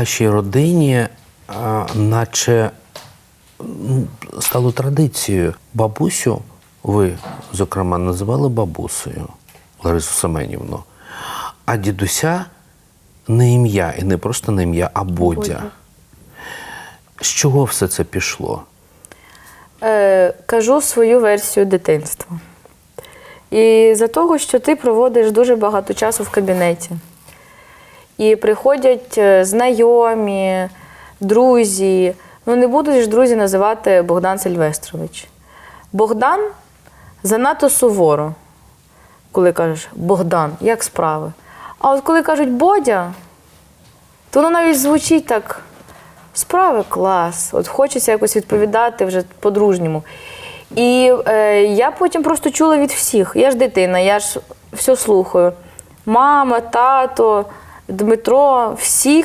вашій родині, наче стало традицією. Бабусю ви, зокрема, називали бабусею Ларису Семенівну, а дідуся не ім'я, і не просто не ім'я, а Бодя. Бодя. З чого все це пішло? Е, кажу свою версію дитинства. І за того, що ти проводиш дуже багато часу в кабінеті. І приходять е, знайомі, друзі. Ну, не будуть ж друзі називати Богдан Сильвестрович. Богдан занадто суворо, коли кажеш Богдан, як справи. А от коли кажуть Бодя, то воно навіть звучить так. Справи клас. От хочеться якось відповідати вже по-дружньому. І е, я потім просто чула від всіх. Я ж дитина, я ж все слухаю. Мама, тато, Дмитро, всі